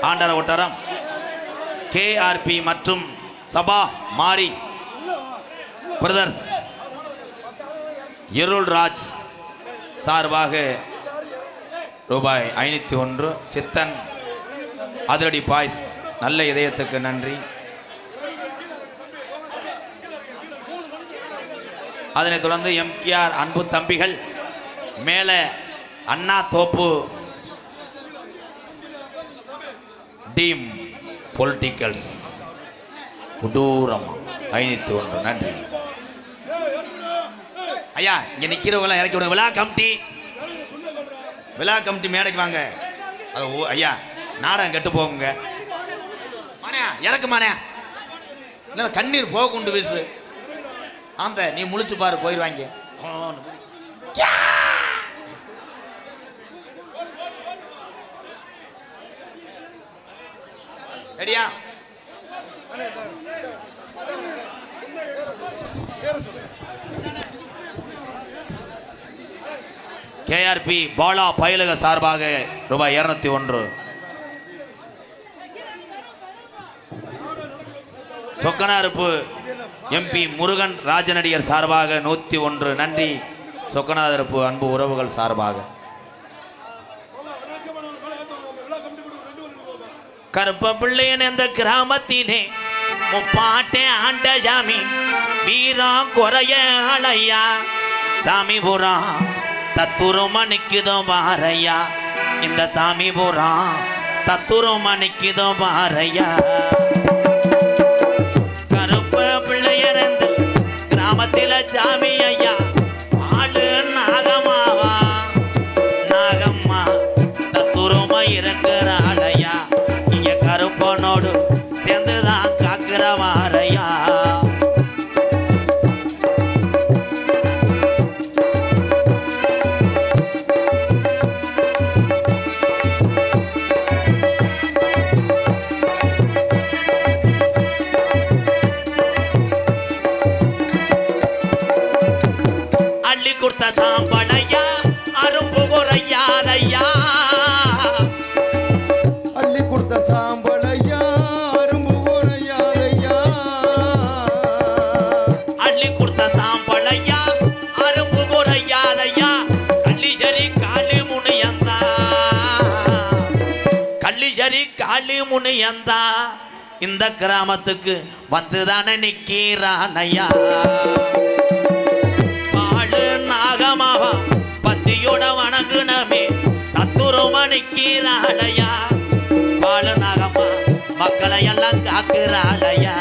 ஆண்டர ஒட்டரம் KRP மற்றும் சபா மாரி brothers எருள்ராஜ் சார்பாக ரூபாய் ஐநூற்றி ஒன்று சித்தன் அதிரடி பாய்ஸ் நல்ல இதயத்துக்கு நன்றி. அதனைத் தொடர்ந்து எம்கேஆர் அன்பு தம்பிகள் மேலே அண்ணா தோப்பு டீம் பொலிட்டிக்கல்ஸ் கொடூரம். ஐநூற்றி ஒன்று. நன்றி. ஐயா இங்கே நிற்கிறவங்களாம் இறக்கி விடுங்க. விழா கமிட்டி. விழா கமிட்டி மேடைக்கு வாங்க. அது ஓ ஐயா நாடகம் கெட்டு போகுங்க. மானே இறக்கு மானே. இல்லை கண்ணீர் போக கொண்டு வீசு. ஆந்த நீ முழிச்சு பாரு போயிடுவாங்க ரெடியா? கேஆர்பி பாலா பயிலக சார்பாக ரூபாய் இருநூத்தி ஒன்று. சொக்கனாருப்பு எம்பி முருகன் ராஜநடிகர் சார்பாக நூற்றி ஒன்று. நன்றி. சொக்கநாதரப்பு அன்பு உறவுகள் சார்பாக. கருப்ப பிள்ளையன் இந்த கிராமத்திலே முப்பாட்டே ஆண்ட சாமி வீரா குறைய அலையா? சாமி புறம் தத்துருமா நிக்குதோ பாரையா இந்த சாமி புறம் தத்துருமா நிக்குதோ பாரையா முனியந்தா. இந்த கிராமத்துக்கு வந்துதானே நிக்கிறானையா பாடு நாகமாவா பத்தியோட வணங்குனமே தத்துரமா நிக்கிறாளையா பாலு நாகமா மக்களை எல்லாம் காக்குறாளையா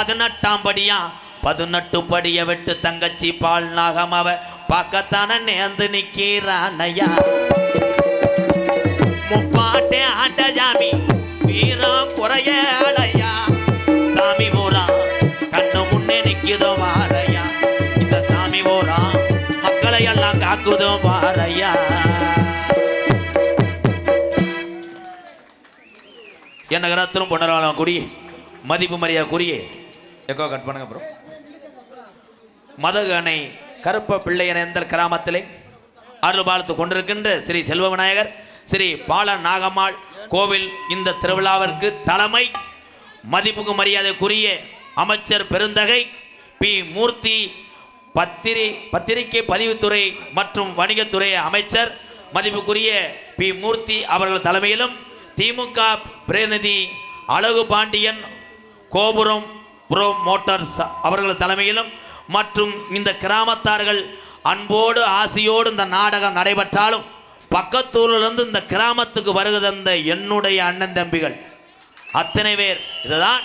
பதினெட்டாம் படியா? பதினெட்டு படிய விட்டு தங்கச்சி பால் நாகம் அவ. பார்க்கத்தானே நேர்ந்து நிக்கிறானையா முப்பாட்டே ஆட்ட சாமி வீரம் குறைய அலையா சாமி போரா கண்ணு முன்னே நிக்குதோ வாரையா. இந்த சாமி போரா மக்களை எல்லாம் காக்குதோ வாரையா. என்ன கரத்திலும் பொன்னராளம் குடி மதிப்பு மரியாதை குறியே. எக்கோ கட் பண்ணுங்க ப்ரோ மதகனை கருப்ப பிள்ளையன் எந்த கிராமத்திலே அருள்பாலத்து கொண்டிருக்கின்ற ஸ்ரீ செல்வ விநாயகர் ஸ்ரீ பால நாகம்மாள் கோவில் இந்த திருவிழாவிற்கு தலைமை மதிப்புக்கு மரியாதைக்குரிய அமைச்சர் பெருந்தகை பி. மூர்த்தி பத்திரி பத்திரிகை பதிவுத்துறை மற்றும் வணிகத்துறை அமைச்சர் மதிப்புக்குரிய பி. மூர்த்தி அவர்கள் தலைமையிலும் திமுக பிரதிநிதி அழகு பாண்டியன் கோபுரம் ப்ரோ மோட்டார்ஸ் அவர்கள் தலைமையிலும் மற்றும் இந்த கிராமத்தார்கள் அன்போடு ஆசையோடு இந்த நாடகம் நடைபெற்றாலும் பக்கத்தூரிலிருந்து இந்த கிராமத்துக்கு வருகை தந்த என்னுடைய அண்ணன் தம்பிகள். அத்தனை பேர். இதுதான்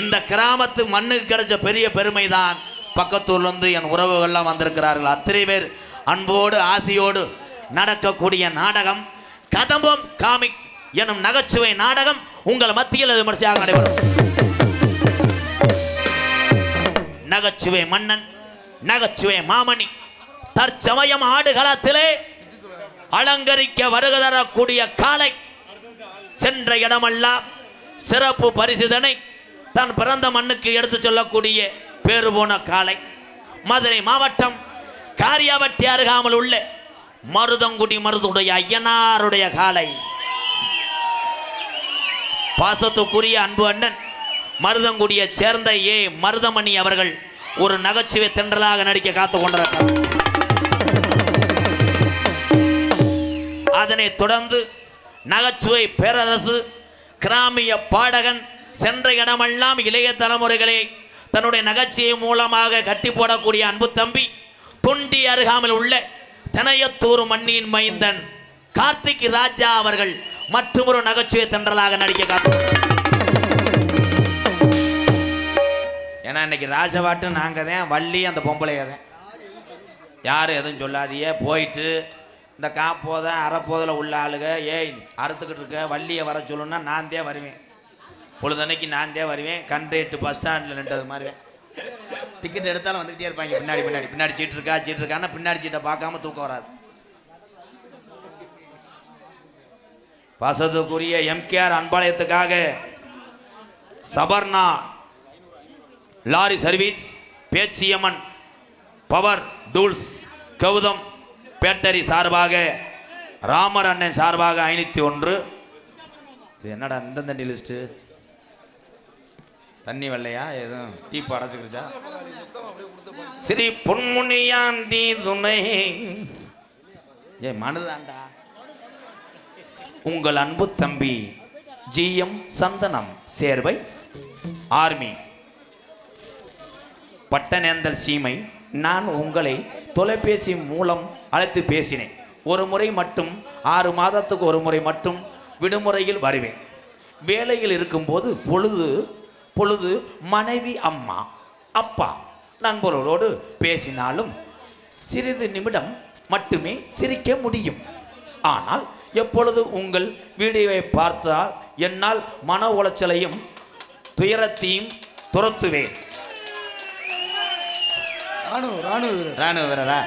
இந்த கிராமத்து மண்ணுக்கு கிடைச்ச பெரிய பெருமை தான் பக்கத்தூர்லேருந்து என் உறவுகள்லாம் வந்திருக்கிறார்கள். அத்தனை பேர் அன்போடு ஆசையோடு நடக்கக்கூடிய நாடகம். கதம்பம் காமிக் எனும் நகைச்சுவை நாடகம் உங்கள் மத்தியில் விமர்சையாக நடைபெறும். நகைச்சுவை மன்னன் நகைச்சுவை மாமணி. தற்சமயம் ஆடுகளத்திலே அலங்கரிக்க வருக தரக்கூடிய காலை சென்ற இடமெல்லாம் சிறப்பு பரிசுதனை தன் பிறந்த மண்ணுக்கு எடுத்து சொல்லக்கூடிய பேரு போன காலை மதுரை மாவட்டம் காரியாவட்டி அருகாமல் உள்ள மருதங்குடி மருதுடைய ஐயனாருடைய காலை பாசத்துக்குரிய அன்பு அண்ணன் மருதங்குடியை சேர்ந்த ஏ மருதமணி அவர்கள் ஒரு நகைச்சுவை தென்றலாக நடிக்க காத்து கொண்டிருக்கிறார். அதனைத் தொடர்ந்து நகைச்சுவை பேரரசு கிராமிய பாடகன் சென்ற இடமெல்லாம் இளைய தலைமுறைகளை தன்னுடைய நகைச்சுவை மூலமாக கட்டி போடக்கூடிய அன்பு தம்பி தொண்டி அருகாமல் உள்ள தெனையத்தூர் மண்ணின் மைந்தன் கார்த்திக் ராஜா அவர்கள் மற்றொரு நகைச்சுவை தென்றலாக நடிக்க காத்து ஏன்னா இன்னைக்கு ராஜவாட்டு நாங்கள் தான் வள்ளி அந்த பொம்பளையை தான் யாரும் எதுவும் சொல்லாதியே போயிட்டு இந்த காப்போத அறப்போதில் உள்ள ஆளுக ஏய் அறுத்துக்கிட்டு இருக்க வள்ளியை வர சொல்லணும்னா நான் தான் வருவேன். பொழுதன்னைக்கு நான் தான் வருவேன். கண்ட்ரேட்டு பஸ் ஸ்டாண்டில் நின்றது மாதிரி டிக்கெட் எடுத்தாலும் வந்துக்கிட்டே இருப்பாங்க. பின்னாடி பின்னாடி பின்னாடி சீட்டு இருக்கா சீட்டு இருக்கான்னா பின்னாடி சீட்டை பார்க்காம தூக்கம் வராது. வசதுக்குரிய MKR அன்பாளையத்துக்காக Saparna lorry service Pechiyamman power tools Gautham battery சார்பாக ராமர் அண்ணன் சார்பாக ஐநூற்றி ஒன்று. இது என்னடா இந்த தண்ணி லிஸ்ட்டு தண்ணி வெள்ளையா? எதுவும் டீப்பு அடைச்சிக்கிருச்சா ஸ்ரீ பொன்முனியாண்டி துணை. ஏ மனுதாண்டா உங்கள் அன்பு தம்பி ஜிஎம் சந்தனம் சேர்வை ஆர்மி. பட்டநேந்தல் சீமை நான் உங்களை தொலைபேசி மூலம் அழைத்து பேசினேன். ஒரு முறை மட்டும் ஆறு மாதத்துக்கு ஒரு முறை மட்டும் விடுமுறையில் வருவேன். வேலையில் இருக்கும்போது பொழுது பொழுது மனைவி அம்மா அப்பா நண்பர்களோடு பேசினாலும் சிறிது நிமிடம் மட்டுமே சிரிக்க முடியும். ஆனால் எப்பொழுது உங்கள் வீடியோவை பார்த்தால் என்னால் மன உளைச்சலையும் துயரத்தையும் துரத்துவேன். ராணுவ ராணுவ வீரர் ராணுவ வீரரா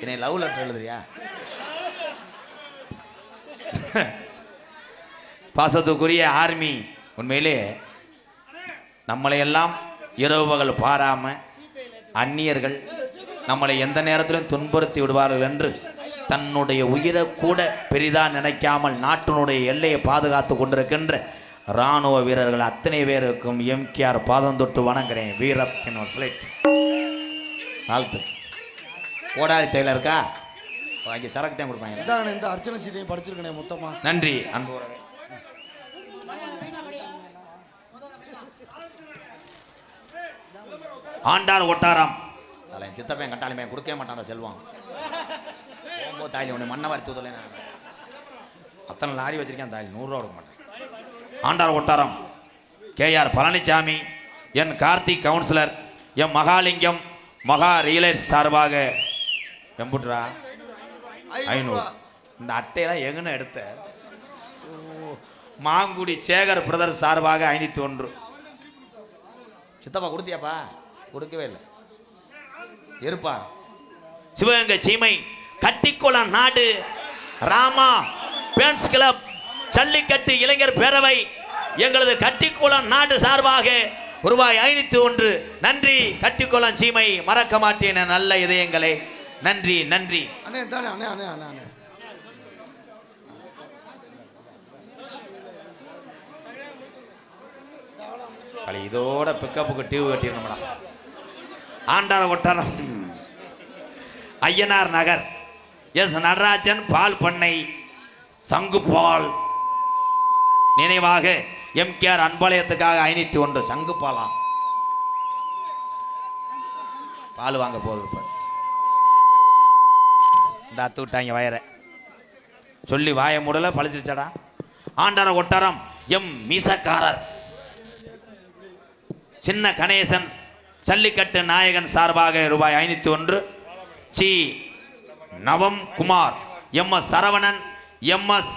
என்னை லவ் லெட்டர் எழுதுறியா? பாசத்துக்குரிய ஆர்மி உண்மையிலே நம்மளையெல்லாம் இரவு பகல் பாராம அந்நியர்கள் நம்மளை எந்த நேரத்திலும் துன்புறுத்தி விடுவார்கள் என்று தன்னுடைய உயிரை கூட பெரிதாக நினைக்காமல் நாட்டினுடைய எல்லையை பாதுகாத்து கொண்டிருக்கின்ற இராணுவ வீரர்கள் அத்தனை பேருக்கும் எம்கேஆர் பாதம் தொட்டு வணங்குறேன். வீரத்தின் ஒரு ஸ்லைட் வாழ்த்து. கோடாலி தைல இருக்கா? அங்கே சரக்கு தான் கொடுப்பாங்க. இந்தாங்கண்ணே இந்த அர்ச்சனை சீதையும் படிச்சிருக்கனே மொத்தமா. நன்றி அன்பு உறவே. ஆண்டார் ஒட்டாராம். அதில் என் சித்தப்பையன் கட்டாலுமே கொடுக்கவே மாட்டான்டா செல்வம். போகும்போது தாலி ஒன்று மண்ணை வாரி தூதலை நான். அத்தனை லாரி வச்சிருக்கேன் தாலி நூறுரூவா கொடுக்க மாட்டேன். ஆண்டார் ஒட்டாரம். KR Palanisamy N Karthik councillor M Mahalingam Maha realise சார்பாக எம்புட்ரா ஐநூறு. இந்த அட்டையெல்லாம் எங்கன்னு எடுத்த? மாங்குடி சேகர் பிரதர் சார்பாக ஐநூற்றி ஒன்று சித்தப்பா கொடுத்தியாப்பா? கொடுக்கவே இல்லை. இருப்பா சிவகங்கை சீமை கட்டிக்குளம் நாடு ராமா பேன்ஸ் கிளப் ஜல்லிக்கட்டு இளைஞர் பேரவை எங்களது கட்டிக்குளம் நாடு சார்பாக ரூபாய் ஐநூத்தி ஒன்று. நன்றி கட்டிக்குளம் சீமை மறக்க மாட்டேன் நல்ல இதயங்களே. நன்றி நன்றி. அண்ணே தானே அண்ணே அண்ணே அண்ணே அண்ணே. இதோட பிக்கப்புக்கு டியூ கட்டிடணும்டா. ஆண்டார ஒட்டரம் ஐயனார் நகர். எஸ் நடராஜன் பால் பண்ணை சங்கு பால் நினைவாக எம்கேஆர் அன்பாளையத்துக்காக ஐநூத்தி ஒன்று சங்கு பாலா. பால் வாங்க போகுது இப்போ இந்த அத்து விட்டாங்க வயரை. சொல்லி வாய மூடல பழிச்சிருச்சடா? ஆண்டார ஒட்டாரம் எம் மீசக்காரர். சின்ன கணேசன் ஜல்லிக்கட்டு நாயகன் சார்பாக ரூபாய் ஐநூத்தி ஒன்று. C. Navam Kumar M S Saravanan M S